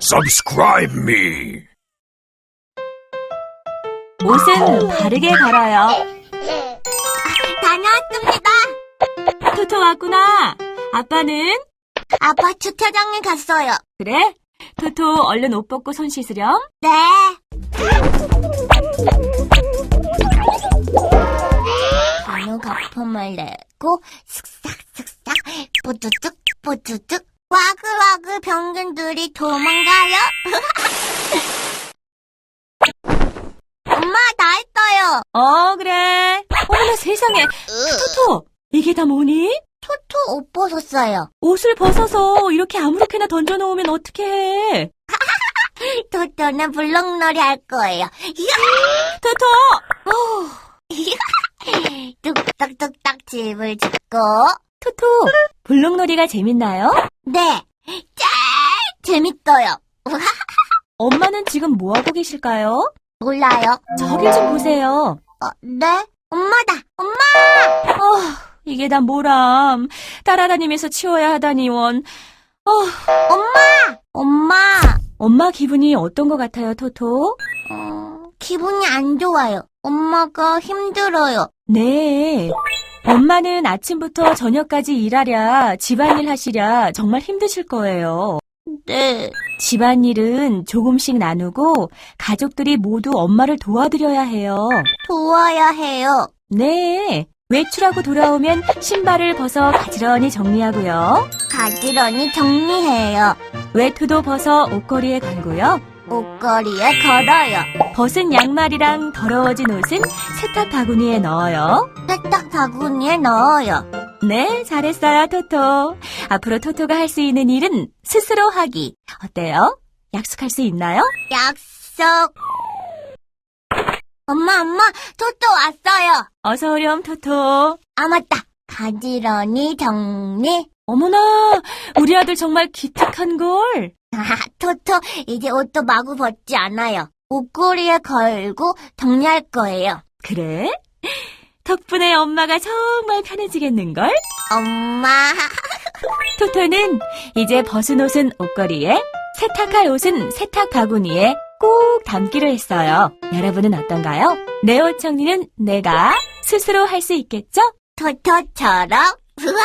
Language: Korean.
Subscribe me. 옷은 바르게 걸어요. 다녀왔습니다. 토토 왔구나. 아빠는? 아빠 주차장에 갔어요. 그래? 토토 얼른 옷 벗고 손 씻으렴. 네. 단어 거품을 내고 슥싹 뽀쭈쭈 뽀쭈쭈 와글와글 병균들이 도망가요. 엄마 다 했어요. 어, 그래. 어머나 세상에. 토토, 이게 다 뭐니? 토토 옷 벗었어요. 옷을 벗어서 이렇게 아무렇게나 던져놓으면 어떡해. 토토는 블록놀이 할 거예요. 토토! 뚝딱뚝딱 집을 짓고 토토, 블록놀이가 재밌나요? 네, 짱 재밌어요. 엄마는 지금 뭐하고 계실까요? 몰라요. 저길 좀 보세요. 어, 네? 엄마다. 엄마! 어, 이게 다 뭐람. 따라다니면서 치워야 하다니 원. 어, 엄마! 엄마 기분이 어떤 것 같아요, 토토? 어, 기분이 안 좋아요. 엄마가 힘들어요. 네. 엄마는 아침부터 저녁까지 일하랴, 집안일 하시랴 정말 힘드실 거예요. 네. 집안일은 조금씩 나누고 가족들이 모두 엄마를 도와드려야 해요. 도와야 해요. 네. 외출하고 돌아오면 신발을 벗어 가지런히 정리하고요. 가지런히 정리해요. 외투도 벗어 옷걸이에 걸고요. 옷걸이에 걸어요. 벗은 양말이랑 더러워진 옷은 세탁 바구니에 넣어요. 세탁 바구니에 넣어요. 네, 잘했어요, 토토. 앞으로 토토가 할 수 있는 일은 스스로 하기. 어때요? 약속할 수 있나요? 약속. 엄마, 엄마, 토토 왔어요. 어서 오렴, 토토. 아, 맞다. 가지런히 정리. 어머나, 우리 아들 정말 기특한걸. 아, 토토, 이제 옷도 마구 벗지 않아요. 옷걸이에 걸고 정리할 거예요. 그래? 덕분에 엄마가 정말 편해지겠는걸? 엄마. 토토는 이제 벗은 옷은 옷걸이에, 세탁할 옷은 세탁 바구니에 꼭 담기로 했어요. 여러분은 어떤가요? 내 옷 정리는 내가 스스로 할 수 있겠죠? 토토처럼. 우와.